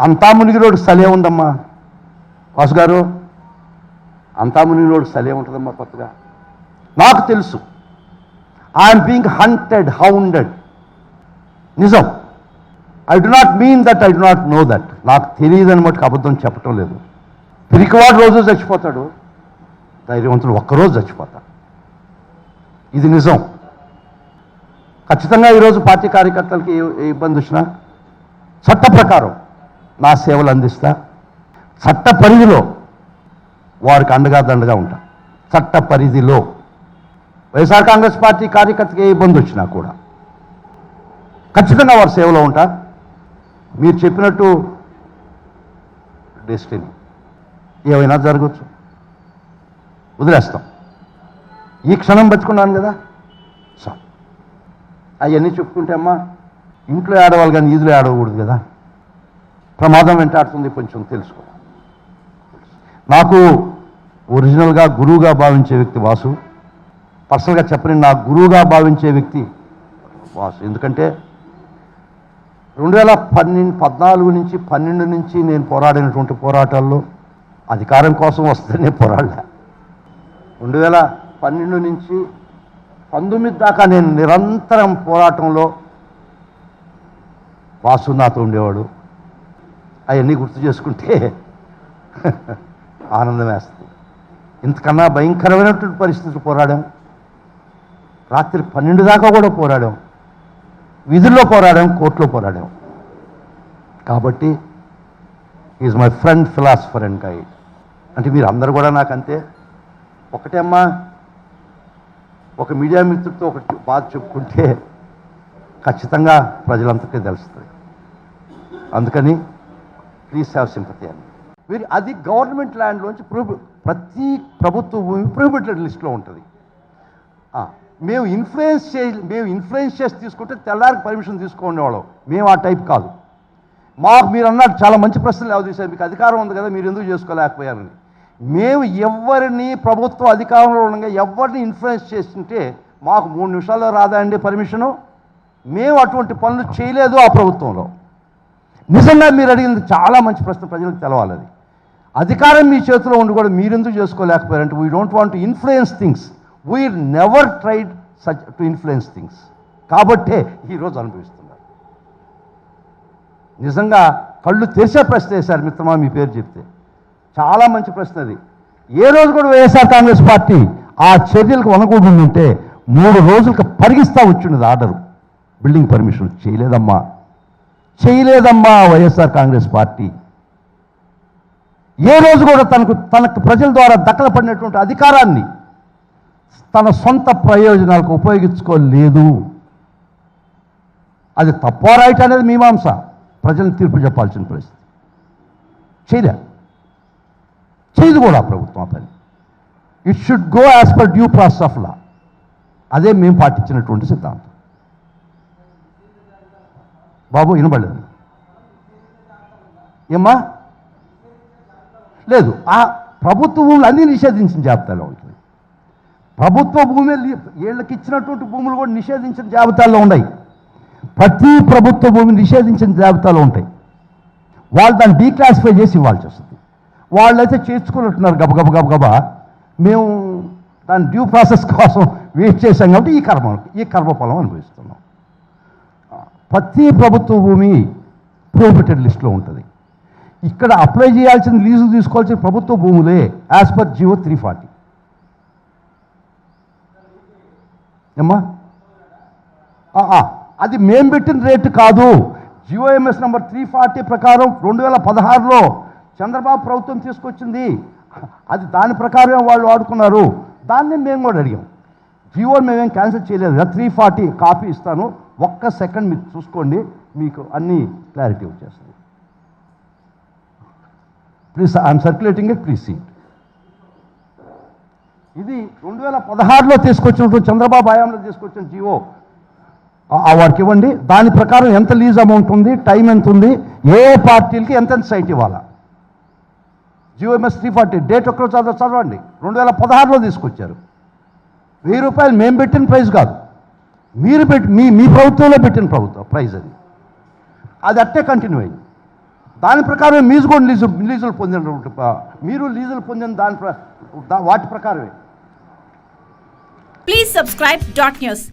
అంతా మునిగి రోడ్డు స్థలే ఉందమ్మా. వాసు గారు అంతా మునిగి రోడ్డు స్థలే ఉంటుందమ్మా కొత్తగా. నాకు తెలుసు. ఐఎమ్ బీయింగ్ హంటెడ్ హౌండెడ్ నిజం. I do not mean that I do not know that నాకు తెలియదు మటుకు అబద్ధం చెప్పటం లేదు. పిరికివాడు రోజు చచ్చిపోతాడు. ధైర్యవంతుడు ఒక్కరోజు చచ్చిపోతాడు. ఇది నిజం. ఖచ్చితంగా ఈరోజు పార్టీ కార్యకర్తలకి ఏ ఇబ్బంది వచ్చినా చట్ట ప్రకారం నా సేవలు అందిస్తా. చట్ట పరిధిలో వారికి అండగా దండగా ఉంటా. చట్ట పరిధిలో వైఎస్ఆర్ కాంగ్రెస్ పార్టీ కార్యకర్తకి ఏ ఇబ్బంది వచ్చినా కూడా ఖచ్చితంగా వారి సేవలో ఉంటా. మీరు చెప్పినట్టు డెస్టినీ ఏమైనా జరగచ్చు. వదిలేస్తాం. ఈ క్షణం బతుకున్నాను కదా. సో అవన్నీ చెప్పుకుంటే అమ్మా ఇంట్లో ఆడవాళ్ళు కానీ ఈదులో ఆడకూడదు కదా. ప్రమాదం వెంటాడుతుంది కొంచెం తెలుసుకో. నాకు ఒరిజినల్గా గురువుగా భావించే వ్యక్తి వాసు. పర్సనల్గా చెప్పని నా గురువుగా భావించే వ్యక్తి వాసు. ఎందుకంటే రెండు వేల పన్నెండు పద్నాలుగు నుంచి పన్నెండు నుంచి నేను పోరాడినటువంటి పోరాటాల్లో అధికారం కోసం వస్తేనే పోరాడలే రెండు వేల పన్నెండు నుంచి పంతొమ్మిది దాకా నేను నిరంతరం పోరాటంలో వాసు నాతో ఉండేవాడు. అవన్నీ గుర్తు చేసుకుంటే ఆనందం వేస్తుంది ఇంతకన్నా భయంకరమైనటువంటి పరిస్థితులు పోరాడాం. రాత్రి పన్నెండు దాకా కూడా పోరాడాం. విధుల్లో పోరాడాం కోర్టులో పోరాడాం. కాబట్టి is my friend philosopher and guide అంటే మీరు అందరు కూడా నాకు అంతే ఒకటే అమ్మా ఒక మీడియా మిత్రుడితో ఒకటి బాధ చెప్పుకుంటే ఖచ్చితంగా ప్రజలంతకే తెలుస్తుంది. అందుకని ప్లీజ్ హ్యావ్ సింపతి అని వీరి అది గవర్నమెంట్ ల్యాండ్లోంచి ప్రూవ్ ప్రతి ప్రభుత్వ భూమి ప్రూహిబిటెడ్ లిస్ట్లో ఉంటుంది. మేము ఇన్ఫ్లుయెన్స్ చే మేము ఇన్ఫ్లుయెన్స్ చేసి తీసుకుంటే తెల్లారికి పర్మిషన్ తీసుకునేవాళ్ళం మేము ఆ టైప్ కాదు. మాకు మీరు అన్నారు చాలా మంచి ప్రశ్నలు ఎవరు తీశారు మీకు అధికారం ఉంది కదా మీరు ఎందుకు చేసుకోలేకపోయారని. మేము ఎవరిని ప్రభుత్వ అధికారంలో ఉండగా ఎవరిని ఇన్ఫ్లుయెన్స్ చేస్తుంటే మాకు మూడు నిమిషాల్లో రాదా అండి పర్మిషను. మేము అటువంటి పనులు చేయలేదు ఆ ప్రభుత్వంలో. నిజంగా మీరు అడిగింది చాలా మంచి ప్రశ్న ప్రజలకు తెలవాలి అది అధికారం మీ చేతిలో ఉండి కూడా మీరెందుకు చేసుకోలేకపోయారంటే we don't want to influence things we never tried such to influence things కాబట్టే ఈరోజు అనుభవిస్తున్నారు. నిజంగా కళ్ళు తెరిచే ప్రశ్న వేశారు మిత్రమా మీ పేరు చెప్తే. చాలా మంచి ప్రశ్న అది. ఏ రోజు కూడా వైఎస్ఆర్ కాంగ్రెస్ పార్టీ ఆ చర్యలకు వనకూడుంటే మూడు రోజులకు పరిగిస్తా వచ్చిండదు ఆర్డరు. బిల్డింగ్ పర్మిషన్ చేయలేదమ్మా. చేయలేదమ్మా వైఎస్ఆర్ కాంగ్రెస్ పార్టీ. ఏ రోజు కూడా తనకు తనకు ప్రజల ద్వారా దక్కలపడినటువంటి అధికారాన్ని తన సొంత ప్రయోజనాలకు ఉపయోగించుకోలేదు. అది తప్ప రైట్ అనేది మీమాంస. ప్రజలను తీర్పు చెప్పాల్సిన పరిస్థితి. చేయలే. చేయదు కూడా ప్రభుత్వం ఆ పని it should go as per due process of law అదే మేము పాటించినటువంటి సిద్ధాంతం. బాబు వినబడలేదు ఏమ్మా? లేదు ఆ ప్రభుత్వ భూములు అన్నీ నిషేధించిన జాబితాలో ఉంటుంది. ప్రభుత్వ భూమి వీళ్ళకి ఇచ్చినటువంటి భూములు కూడా నిషేధించిన జాబితాల్లో ఉన్నాయి. ప్రతి ప్రభుత్వ భూమి నిషేధించిన జాబితాలో ఉంటాయి. వాళ్ళు దాన్ని డీక్లాసిఫై చేసి ఇవ్వాల్సి వస్తుంది. వాళ్ళైతే చేర్చుకున్నట్టున్నారు గబగబ గబగబ మేము దాని డ్యూ ప్రాసెస్ కోసం వెయిట్ చేశాం కాబట్టి ఈ కర్మ ఈ కర్మఫలం అనుభవిస్తున్నాం. ప్రతి ప్రభుత్వ భూమి ప్రోహిబిటెడ్ లిస్ట్లో ఉంటుంది. ఇక్కడ అప్లై చేయాల్సిన లీజు తీసుకోవాల్సిన ప్రభుత్వ భూములే as per G O three forty ఏమ్మా? అది మేం పెట్టిన రేటు కాదు. జియోఎంఎస్ నెంబర్ త్రీ ఫార్టీ ప్రకారం రెండు వేల పదహారులో చంద్రబాబు ప్రభుత్వం తీసుకొచ్చింది. అది దాని ప్రకారమే వాళ్ళు వాడుకున్నారు. దాన్ని మేము కూడా అడిగాం. జియో మేమేం క్యాన్సిల్ చేయలేదు. త్రీ ఫార్టీ కాపీ ఇస్తాను. ఒక్క సెకండ్ మీరు చూసుకోండి మీకు అన్ని క్లారిటీ వచ్చేస్తుంది. Please I'm circulating it please seat ఇది రెండు వేల పదహారులో తీసుకొచ్చినటువంటి చంద్రబాబు హయాంలో తీసుకొచ్చిన జియో ఆ- వాడికి ఇవ్వండి. దాని ప్రకారం ఎంత లీజ్ అమౌంట్ ఉంది టైం ఎంత ఉంది ఏ పార్టీలకి ఎంతెంత సైట్ ఇవ్వాలా? జియోఎంఎస్ త్రీ ఫార్టీ డేట్ ఒక్కరోజు చదవ చదవండి. రెండు వేల పదహారులో తీసుకొచ్చారు. వెయ్యి రూపాయలు మేము పెట్టిన ప్రైస్ కాదు. మీరు పెట్టి మీ మీ ప్రభుత్వంలో పెట్టిన ప్రభుత్వం ప్రైజ్ అది. అది అట్టే కంటిన్యూ అయింది. దాని ప్రకారమే మీరు కూడా లీజు లీజులు పొందినటువంటి మీరు లీజులు పొందిన దాని ప్ర- వాటి ప్రకారమే. Please subscribe dot news